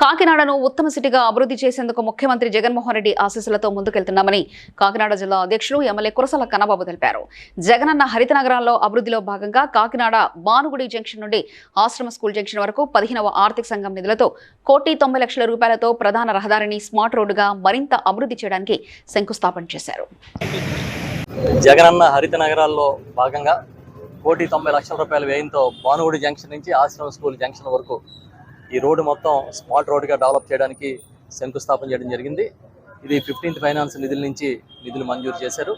కాకినాడను ఉత్తమ సిటీగా అభివృద్ధి చేసేందుకు ముఖ్యమంత్రి జగన్మోహన్ రెడ్డి ఆశీస్సులతో ముందుకెళ్తున్నామని కాకినాడ జిల్లా అధ్యక్షులు ఎమ్మెల్యే కురసాల కన్నబాబు తెలిపారు. జగనన్న హరిత నగరాల్లో అభివృద్ధిలో భాగంగా కాకినాడ బానుగుడి జంక్షన్ నుండి ఆశ్రమ స్కూల్ జంక్షన్ వరకు పదిహేనవ ఆర్థిక సంఘం నిధులతో కోటి తొంభై లక్షల రూపాయలతో ప్రధాన రహదారిని స్మార్ట్ రోడ్డుగా మరింత అభివృద్ధి చేయడానికి శంకుస్థాపన చేశారు. జగనన్న హరిత నగరాల్లో భాగంగా కోటి తొంభై లక్షల రూపాయల వ్యయంతో బానుగుడి జంక్షన్ నుంచి ఆశ్రమ స్కూల్ జంక్షన్ వరకు ఈ రోడ్డు మొత్తం స్మార్ట్ రోడ్డుగా డెవలప్ చేయడానికి శంకుస్థాపన చేయడం జరిగింది. ఇది ఫిఫ్టీన్త్ ఫైనాన్స్ నిధుల నుంచి నిధులు మంజూరు చేశారు.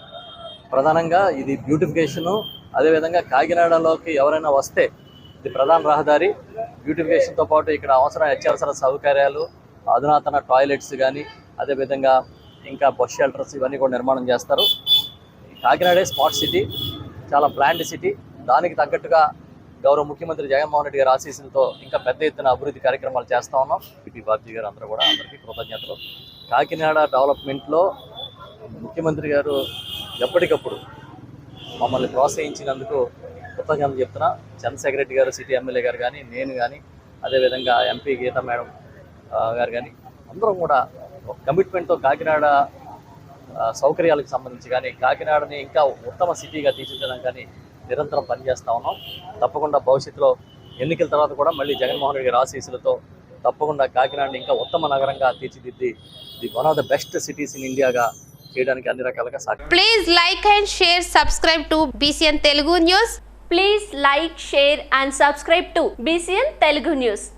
ప్రధానంగా ఇది బ్యూటిఫికేషను అదేవిధంగా కాకినాడలోకి ఎవరైనా వస్తే ఇది ప్రధాన రహదారి. బ్యూటిఫికేషన్తో పాటు ఇక్కడ అవసరం అత్యవసర సౌకర్యాలు అధునాతన టాయిలెట్స్ కానీ అదేవిధంగా ఇంకా బస్ షెల్టర్స్ ఇవన్నీ కూడా నిర్మాణం చేస్తారు. కాకినాడే స్మార్ట్ సిటీ చాలా ప్లాంట్ సిటీ. దానికి తగ్గట్టుగా గౌరవ ముఖ్యమంత్రి జగన్మోహన్ రెడ్డి గారి ఆశీస్సులతో ఇంకా పెద్ద ఎత్తున అభివృద్ధి కార్యక్రమాలు చేస్తూ ఉన్నాం. పిటి బాబ్జీ గారు అందరూ కూడా అందరికీ కృతజ్ఞతలు. కాకినాడ డెవలప్మెంట్లో ముఖ్యమంత్రి గారు ఎప్పటికప్పుడు మమ్మల్ని ప్రోత్సహించినందుకు కృతజ్ఞతలు చెప్తున్నా. చంద్రశేఖర రెడ్డి గారు సిటీ ఎమ్మెల్యే గారు కానీ నేను కానీ అదేవిధంగా ఎంపీ గీతా మేడం గారు కానీ అందరం కూడా కమిట్మెంట్తో కాకినాడ సౌకర్యాలకు సంబంధించి కానీ కాకినాడని ఇంకా ఉత్తమ సిటీగా తీర్చిదిద్దడం కానీ నిరంతరం పనిచేస్తూ ఉన్నాం. తప్పకుండా భవిష్యత్తులో ఎన్నికల తర్వాత కూడా మళ్ళీ జగన్మోహన్ రెడ్డి గారి ఆశీస్సులతో తప్పకుండా కాకినాడని ఇంకా ఉత్తమ నగరంగా తీర్చిదిద్ది the one of the best cities in ఇండియాగా చేయడానికి అన్ని రకాలుగా సాధ్యం please like and share subscribe to BCN Telugu news please like share and subscribe to BCN Telugu news